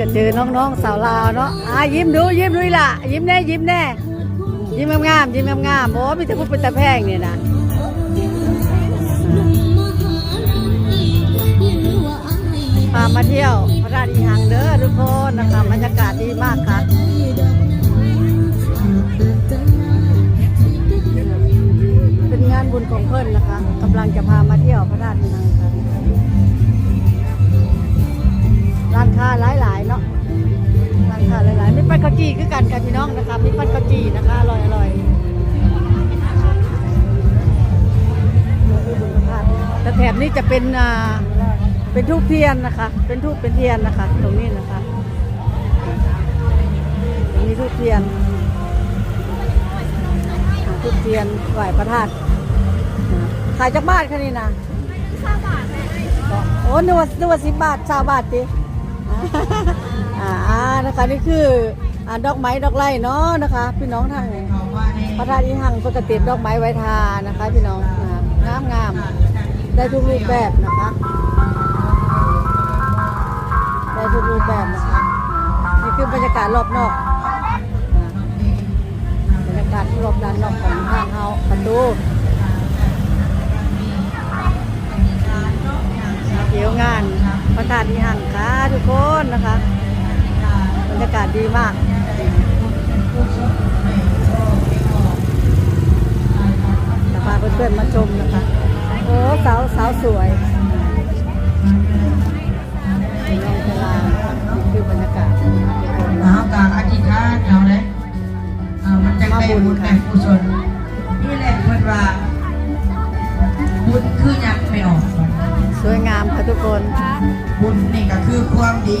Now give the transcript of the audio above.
ก็เจอน้องๆสาวลาวเนาะอะยิ้มดูยิ้มดูล่ะ ยิ้มแน่ยิ้มแน่ ยิ้มงามๆยิ้มงามๆโอ้มีแต่ผู้เป็นตาแพงเนี่ยนะพามาเที่ยวพระราชอีหังเด้อทุกคนนะคะบรรยากาศดีมากค่ะเป็นงานบุญของเพื่อนนะคะกำลังจะพามาเที่ยวพระราชอีหังค่ะ ร้านค้าหลายๆเนาะร้านค้าหลายๆมีปันข้าวจีคือกันค่ะพี่น้องนะคะมีปันข้าวจีนะคะอร่อยอร่อยแต่แถบนี้จะเป็นอ่าเป็นทูบเทียนนะคะ เป็นทูบเป็นเทียนนะคะ ตรงนี้นะคะมีทูบเทียนทูบเทียนไหวพระธาตุขายจากบ้านแค่นี้นะโอ้นึกว่านึกว่าสิบบาทสาบาทดิ อ่าอ่านะคะนี่คืออ่าดอกไม้ดอกไม้เนาะนะคะ พี่น้องทางพระธาตุอิหังปกติดดอกไม้ไว้ทานะคะ พี่น้องนะคะงามงามได้ทุกรูปแบบนะคะ ได้ทุกรูปแบบนะคะ นี่คือบรรยากาศรอบนอกบรรยากาศรอบด้านนอกของทางเฮาประตู พระธาตุอิหังค่ะทุกคนนะคะบรรยากาศดีมากจะพาเพื่อนๆมาชมนะคะ โอ้สาวสาวสวยน้องเวลานี่คือบรรยากาศเอากาอธิษฐานเอาเลยเอามันจะได้บุญได้กุศลนี่แหละเพื่อนว่าบุญคือยังไม่ออก สวยงามค่ะทุกคน บุญนี่ก็คือความดี